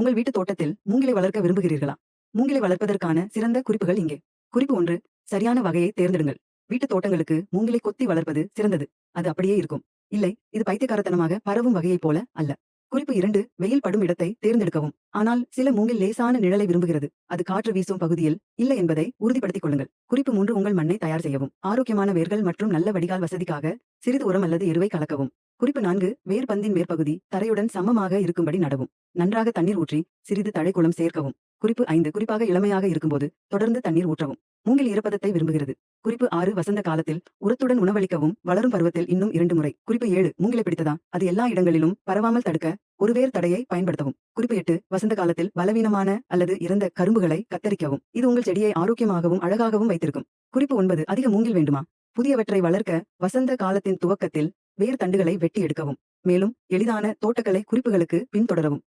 உங்கள் வீட்டு தோட்டத்தில் மூங்கிலை வளர்க்க விரும்புகிறீர்களா? மூங்கிலை வளர்ப்பதற்கான சிறந்த குறிப்புகள் இங்கே. குறிப்பு ஒன்று சரியான வகையை தேர்ந்தெடுங்கள். வீட்டு தோட்டங்களுக்கு மூங்கிலை கொத்தி வளர்ப்பது சிறந்தது. அது அப்படியே இருக்கும். இல்லை இது பைத்தியக்காரத்தனமாக பரவும் வகையைப் போல அல்ல. குறிப்பு இரண்டு வெயில் படும் இடத்தை தேர்ந்தெடுக்கவும். ஆனால் சில மூங்கில் லேசான நிழலை விரும்புகிறது. அது காற்று வீசும் பகுதியில் இல்லை என்பதை உறுதிப்படுத்திக் கொள்ளுங்கள். குறிப்பு மூன்று உங்கள் மண்ணை தயார் செய்யவும். ஆரோக்கியமான வேர்கள் மற்றும் நல்ல வடிகால் வசதிக்காக சிறிது உரம் அல்லது எருவை கலக்கவும். குறிப்பு நான்கு வேர் பந்தின் மேற்பகுதி தரையுடன் சமமாக இருக்கும்படி நடவும். நன்றாக தண்ணீர் ஊற்றி சிறிது தழைக்குளம் சேர்க்கவும். குறிப்பு ஐந்து குறிப்பாக இளமையாக இருக்கும்போது தொடர்ந்து தண்ணீர் ஊற்றவும். மூங்கில் ஈரப்பதத்தை விரும்புகிறது. குறிப்பு ஆறு வசந்த காலத்தில் உரத்துடன் உணவளிக்கவும் வளரும் பருவத்தில் இன்னும் இரண்டு முறை. குறிப்பு ஏழு மூங்கிலை பிடித்ததா? அது எல்லா இடங்களிலும் பரவாமல் தடுக்க ஒரு வேர் தடையை பயன்படுத்தவும். குறிப்பு எட்டு வசந்த காலத்தில் பலவீனமான அல்லது இறந்த கரும்புகளை கத்தரிக்கவும். இது உங்கள் செடியை ஆரோக்கியமாகவும் அழகாகவும் வைத்திருக்கும். குறிப்பு ஒன்பது அதிக மூங்கில் வேண்டுமா? புதியவற்றை வளர்க்க வசந்த காலத்தின் துவக்கத்தில் வேர் தண்டுகளை வெட்டி எடுக்கவும் மேலும் எளிதான தோட்டக்கலை குறிப்புகளுக்கு பின்தொடரவும்.